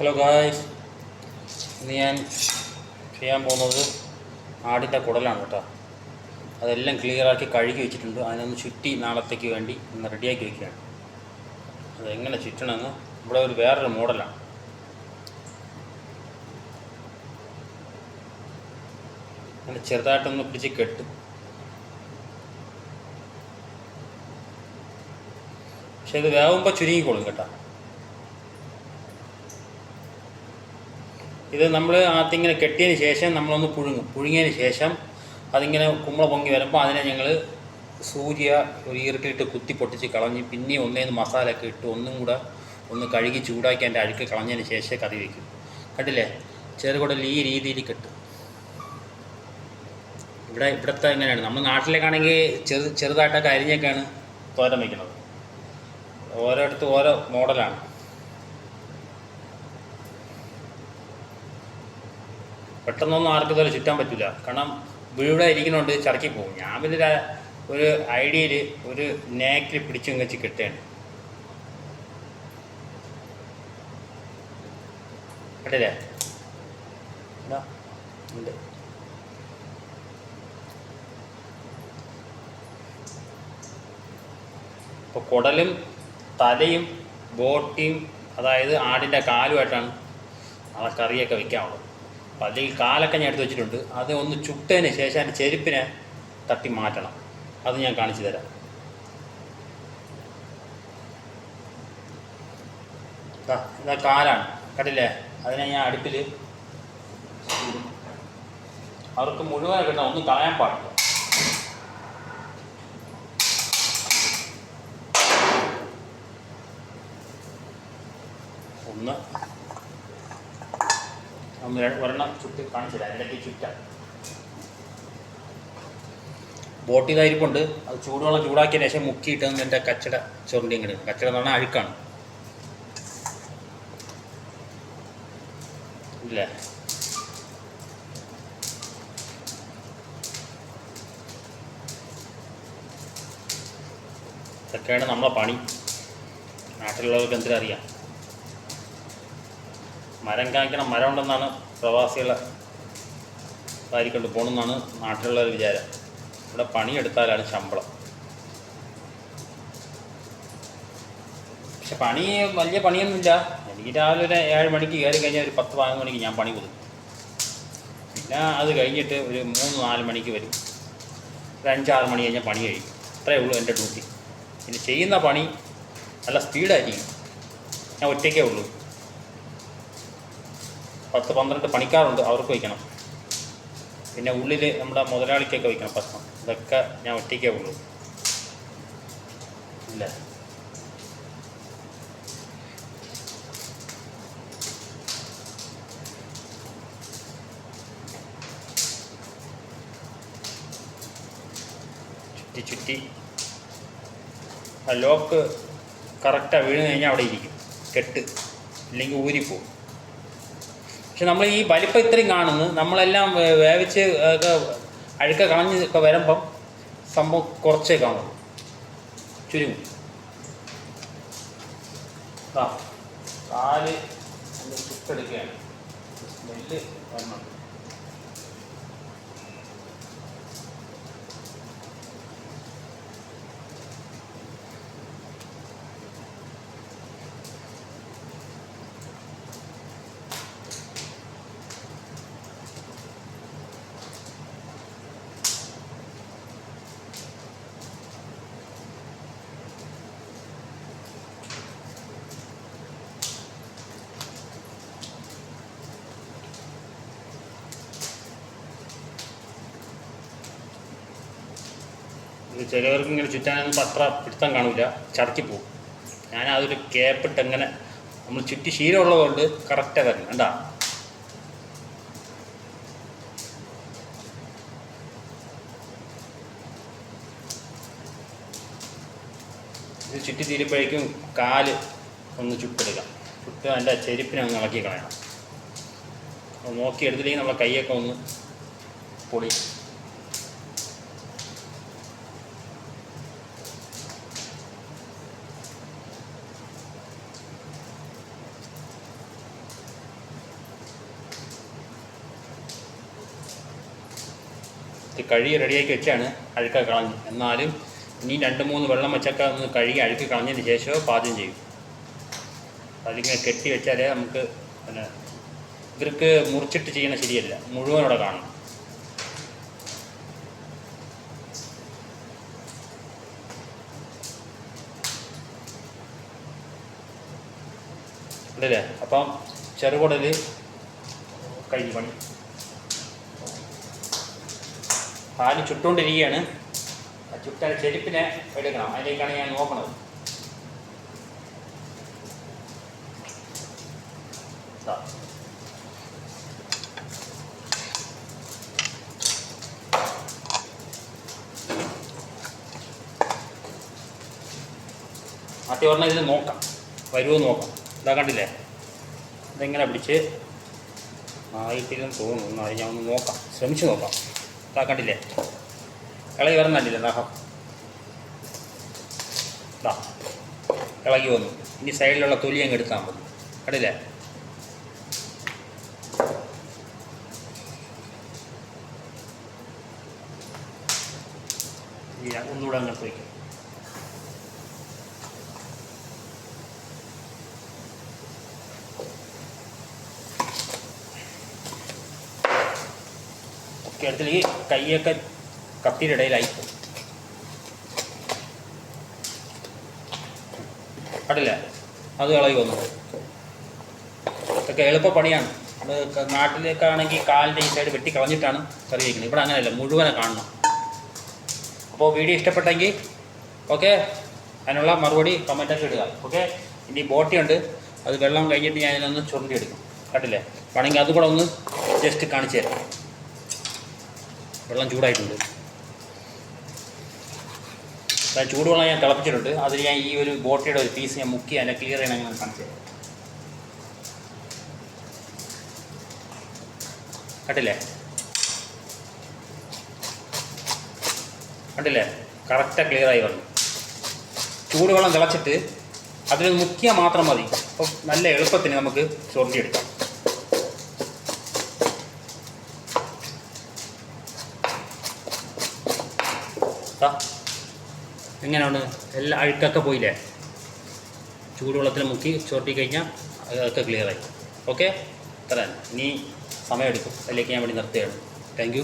Hello guys ഇന്ന് ഞാൻ ചെയ്യാൻ പോകുന്നത് ആടിന്റെ കുടലാണ് കേട്ടോ. അതെല്ലാം ക്ലിയറാക്കി കഴുകി വെച്ചിട്ടുണ്ട്. അതിനൊന്ന് ചുറ്റി നാളത്തേക്ക് വേണ്ടി ഒന്ന് റെഡിയാക്കി വെക്കുകയാണ്. അതെങ്ങനെ ചുറ്റണമെന്ന് ഇവിടെ ഒരു വേറൊരു മോഡലാണ്. അങ്ങനെ ചെറുതായിട്ടൊന്ന് പിടിച്ച് കെട്ടും. പക്ഷെ ഇത് വേവുമ്പോൾ ചുരുങ്ങിക്കോളും കേട്ടോ. ഇത് നമ്മൾ അതിങ്ങനെ കെട്ടിയതിന് ശേഷം നമ്മളൊന്ന് പുഴുങ്ങും. പുഴുങ്ങിയതിന് ശേഷം അതിങ്ങനെ കുമ്പള പൊങ്ങി വരുമ്പോൾ അതിനെ ഞങ്ങൾ സൂര്യ ഒരു ഈർക്കിലിട്ട് കുത്തി പൊട്ടിച്ച് കളഞ്ഞ് പിന്നെയും ഒന്നേന്ന് മസാല ഒക്കെ ഇട്ട് ഒന്നും കൂടെ ഒന്ന് കഴുകി ചൂടാക്കി അതിന്റെ അഴുക്ക് കളഞ്ഞതിന് ശേഷം കറി വയ്ക്കും കണ്ടില്ലേ? ചെറുകുടൽ ഈ രീതിയിൽ കെട്ടും. ഇവിടെ ഇവിടുത്തെ എങ്ങനെയാണ്? നമ്മൾ നാട്ടിലേക്കാണെങ്കിൽ ചെറു ചെറുതായിട്ടൊക്കെ അരിഞ്ഞൊക്കെയാണ് തോരൻ വയ്ക്കുന്നത് ഓരോരുത്തർ ഓരോ മോഡലാണ്. പെട്ടെന്നൊന്നും ആർക്കും ഇതുപോലെ ചുറ്റാൻ പറ്റില്ല കാരണം വീടെ ഇരിക്കുന്നുണ്ട് ചടക്കി പോകും. ഞാൻ പിന്നെ ഒരു- ഐഡിയയിൽ ഒരു നേക്കിൽ പിടിച്ചു വെച്ച് കിട്ടുകയാണ്. കേട്ടില്ലേ? ഉണ്ട് കുടലും തലയും ബോട്ടിയും അതായത് ആടിന്റെ കാലുമായിട്ടാണ് ആ കറിയൊക്കെ വെക്കാനുള്ളത്. അപ്പോൾ അതിൽ കാലൊക്കെ ഞാൻ എടുത്ത് വെച്ചിട്ടുണ്ട്. അത് ഒന്ന് ചുട്ടതിന് ശേഷം അതിന്റെ ചെരുപ്പിനെ തട്ടി മാറ്റണം. അത് ഞാൻ കാണിച്ചു തരാം. ഇതാ കാലാണ്. കണ്ടില്ലേ? അതിനെ ഞാൻ അടുപ്പിൽ അവർക്ക് മുഴുവൻ കിട്ടണം. ഒന്നും കളയാൻ പാടില്ല. ഒന്ന് ഒന്ന് ഒരെണ്ണം ചുറ്റി കാണിച്ചില്ല അതിലേക്ക് ചുറ്റാം ബോട്ട് ഇതായിരിപ്പുണ്ട് അത് ചൂടുവെള്ളം ചൂടാക്കിയതിന് ശേഷം മുക്കിയിട്ട് എന്റെ കച്ചട ചുരുണ്ടി ഇങ്ങനെ. കച്ചട എന്ന് പറഞ്ഞാൽ അഴുക്കാണ്. ഇല്ല? ഇതൊക്കെയാണ് നമ്മളെ പണി. നാട്ടിലുള്ളവർക്ക് എന്തിനാ അറിയാം മരം കായ്ക്കണ മരം ഉണ്ടെന്നാണ് പ്രവാസികളെ വാരിക്കൊണ്ട് പോകണമെന്നാണ് നാട്ടിലുള്ളവർ വിചാരം. ഇവിടെ പണിയെടുത്താലാണ് ശമ്പളം. പക്ഷെ പണി വലിയ പണിയൊന്നുമില്ല. എനിക്ക് രാവിലെ ഒരു ഏഴ് മണിക്ക് കയറി കഴിഞ്ഞാൽ ഒരു പത്ത് പതിനൊന്ന് മണിക്ക് ഞാൻ പണി കൊടുക്കും പിന്നെ അത് കഴിഞ്ഞിട്ട് ഒരു മൂന്ന് നാല് മണിക്ക് വരും. ഒരു അഞ്ചാറ് മണി കഴിഞ്ഞാൽ പണി കഴിക്കും അത്രയേ ഉള്ളൂ എന്റെ ഡ്യൂട്ടി. പിന്നെ ചെയ്യുന്ന പണി നല്ല സ്പീഡായിരിക്കും. ഞാൻ ഒറ്റയ്ക്കേ ഉള്ളൂ. പത്ത് പന്ത്രണ്ട് പണിക്കാറുണ്ട് അവർക്ക് വയ്ക്കണം. പിന്നെ ഉള്ളിൽ നമ്മുടെ മുതലാളിക്കൊക്കെ വയ്ക്കണം ഭക്ഷണം. ഇതൊക്കെ ഞാൻ ഒറ്റയ്ക്കേ ഉള്ളൂ. ഇല്ല. ചുറ്റി ചുറ്റി. ആ ലോക്ക് കറക്റ്റാണ് വീണ് കഴിഞ്ഞാൽ അവിടെ ഇരിക്കും. കെട്ട്. ഇല്ലെങ്കിൽ ഊരിപ്പോവും. പക്ഷെ നമ്മൾ ഈ വലിപ്പം ഇത്രയും കാണുന്നത് നമ്മളെല്ലാം വേവിച്ച് അഴുക്ക കളഞ്ഞ് ഒക്കെ വരുമ്പം സംഭവം കുറച്ചേ കാണും. ചുരുങ്ങും. കാൽ എടുക്കുകയാണ് നെല്ല് വരണം. ചിലവർക്ക് ഇങ്ങനെ ചുറ്റാനൊന്നും അത്ര പിടുത്തം കാണില്ല ചടക്കി പോകും. ഞാൻ അതൊരു കേപ്പിട്ട് എങ്ങനെ നമ്മൾ ചുറ്റി ശീലമുള്ളതുകൊണ്ട് കറക്റ്റാണ് തരണം എന്താ ഇത് ചുറ്റി തീരുമ്പോഴേക്കും കാൽ ഒന്ന് ചുട്ടെടുക്കാം ചുട്ട് അതിന്റെ ചെരുപ്പിനെ ഒന്ന് ഇളക്കി കളയണം. നോക്കി എടുത്തില്ലെങ്കിൽ നമ്മളെ കൈയൊക്കെ ഒന്ന് പൊളി. കഴുകി റെഡിയാക്കി വെച്ചാണ് അഴുക്ക കളഞ്ഞ് എന്നാലും ഇനി രണ്ട് മൂന്ന് വെള്ളം വെച്ചൊക്കെ ഒന്ന് കഴുകി അഴുക്ക് കളഞ്ഞതിന് ശേഷം പാചകം ചെയ്യും. അതിങ്ങനെ കെട്ടി വെച്ചാലേ നമുക്ക് പിന്നെ ഇവർക്ക് മുറിച്ചിട്ട് ചെയ്യണ ശരിയല്ല. മുഴുവനോടെ കാണണം. ഉണ്ടല്ലേ അപ്പം ചെറുകുടൽ കഴിഞ്ഞു. പണി. പാൽ ചുട്ടുകൊണ്ടിരിക്കുകയാണ് ചുട്ട ചെരുപ്പിനെ എടുക്കണം. അതിലേക്കാണ് ഞാൻ നോക്കണത്. ആദ്യം പറഞ്ഞാൽ ഇത് നോക്കാം. വരുമോ നോക്കാം. ഇതാ കണ്ടില്ലേ? ഇതെങ്ങനെ പിടിച്ച്? ആയിട്ടില്ലെന്ന് തോന്നുന്നു. അത് ഞാൻ ഒന്ന് നോക്കാം. ശ്രമിച്ചു നോക്കാം. കണ്ടില്ലേ? ഇളകി വരുന്നില്ലേ ദാഹം ഇതാ ഇളകി വന്നു. ഇനി സൈഡിലുള്ള തൊലി അങ്ങ് എടുത്താൽ മതി കണ്ടില്ലേ? ഒന്നുകൂടെ അങ്ങോട്ട് വയ്ക്കും. ഒക്കെ ഈ കൈയൊക്കെ കത്തിയുടെ ഇടയിലായി കണ്ടില്ല? അത് ഇളകി വന്നു. ഇതൊക്കെ എളുപ്പ പണിയാണ്. നാട്ടിലേക്കാണെങ്കിൽ കാലിന്റെ ഈ സൈഡ് വെട്ടി കളഞ്ഞിട്ടാണ് കറി വയ്ക്കുന്നത് ഇവിടെ അങ്ങനെയല്ല മുഴുവനെ കാണണം. അപ്പോൾ വീഡിയോ ഇഷ്ടപ്പെട്ടെങ്കിൽ ഓക്കെ? അതിനുള്ള മറുപടി കമന്റൊക്കെ ഇടുക. ഓക്കെ? ഇനി ബോട്ടിയുണ്ട് അത് വെള്ളം കഴിഞ്ഞിട്ട് ഞാൻ ചുരുണ്ടി എടുക്കും കണ്ടില്ലേ? വേണമെങ്കിൽ അതുകൂടെ ഒന്ന് ജസ്റ്റ് കാണിച്ചു തരാം. വെള്ളം ചൂടായിട്ടുണ്ട്. ചൂടുവെള്ളം ഞാൻ തിളപ്പിച്ചിട്ടുണ്ട്. അതിൽ ഞാൻ ഈ ഒരു ബോട്ടിയുടെ ഒരു പീസ് ഞാൻ മുക്കി അല്ല ക്ലിയർ ചെയ്യണം ഞാൻ കാണിച്ചു തരാം കണ്ടില്ലേ? കണ്ടില്ലേ കറക്റ്റാണ് ക്ലിയർ ആയി വന്നു. ചൂടുവെള്ളം തിളച്ചിട്ട് അതിൽ മുക്കിയാൽ മാത്രം മതി. അപ്പം നല്ല എളുപ്പത്തിന് നമുക്ക് ചൊറിഞ്ഞെടുക്കാം. എങ്ങനെയാണ്? എല്ലാ അഴുക്കൊക്കെ പോയില്ലേ? ചൂടുവെള്ളത്തിൽ മുക്കി ചോട്ടി കഴിഞ്ഞാൽ അതൊക്കെ ക്ലിയറായി ഓക്കെ അത്ര. ഇനി സമയമെടുക്കും. അതിലേക്ക് ഞാൻ വേണ്ടി നിർത്തുകയാണ്. താങ്ക്